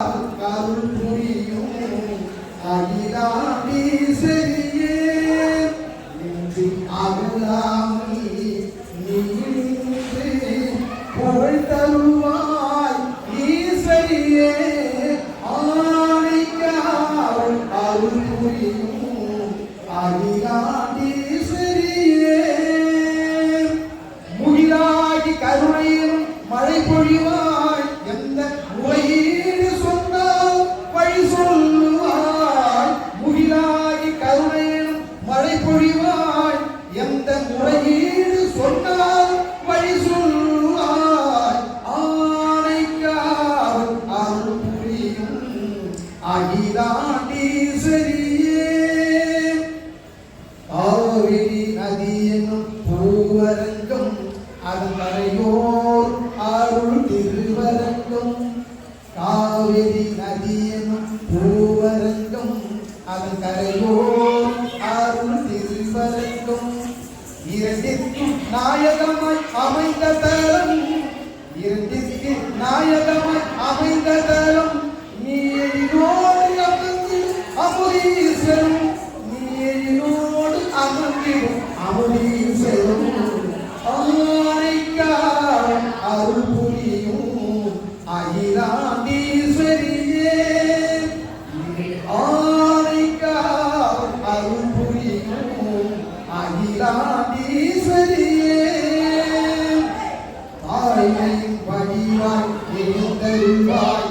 அருள் புரியும் அகிலாண்டி சரியே இன்று அருளாமி நீன்று புகழ் தருவாய் ஈசரியே ஆணைக்காவல் அருள் புரியும் அகிலாண்டி சரியே முகிலாகி கருணையும் மழை பொழிவாய் ஓம் அருள் திருவருக்கும் இரண்டிற்கும் நாயகமாய் அமைந்த தரம் இரண்டிற்கு நாயகமாய் அமைந்த தரம் நீயோடு அமர்ந்து அமுதீஸ்வரம் நீயோடு அமர்ந்திடும் அமுதீஸ்வரம் அகிலாண்டீஸ்வரியே தாய்மையின் வடிவாய் எழுந்தருவாய்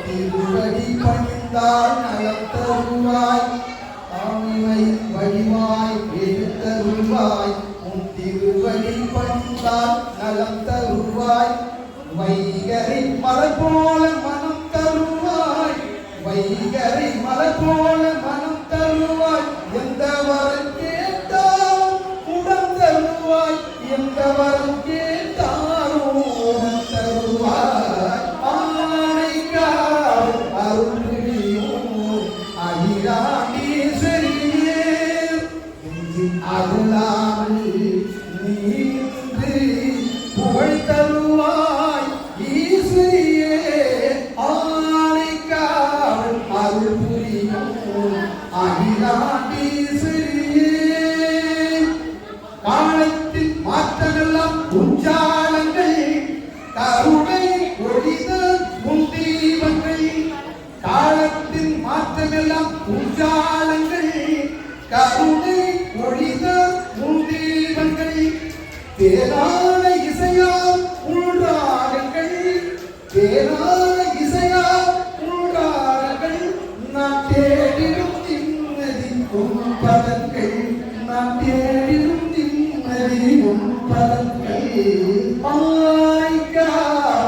திருவடி பணிந்தால் நலம் தருவாய் வடிவாய் எழுந்தருவாய் உன் திருவடி பணிந்தால் நலம் தருவாய் வைகரை மலர் போல மனம் தருவாய் வைகரை மலர் போல தருவாய் எந்த வரம் கேட்டாலும் உடன் தருவாய் ஆணைக்கால் அருள் புரியும் அகிலாண்டீஸ்வரியே இன்று அருளாமல் நீன்று புகழ் தருவாய் ஈஸ்வரியே. அருள் புரியும் அகிலாண்டீஸ்வரியே காலங்கள் கருணை ஒழித முந்தீபங்கள் தேரான இசையா உள்ராகங்கள் தேரான இசையா உள்ராகங்கள் நான் தேடிடும் நிம்மதி உன் பதங்கள் நான் தேடிடும் நிம்மதி உன் பதங்கள். ஆய்க்கால்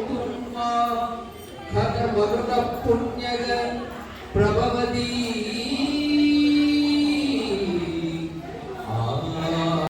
पुण्यग प्रभवती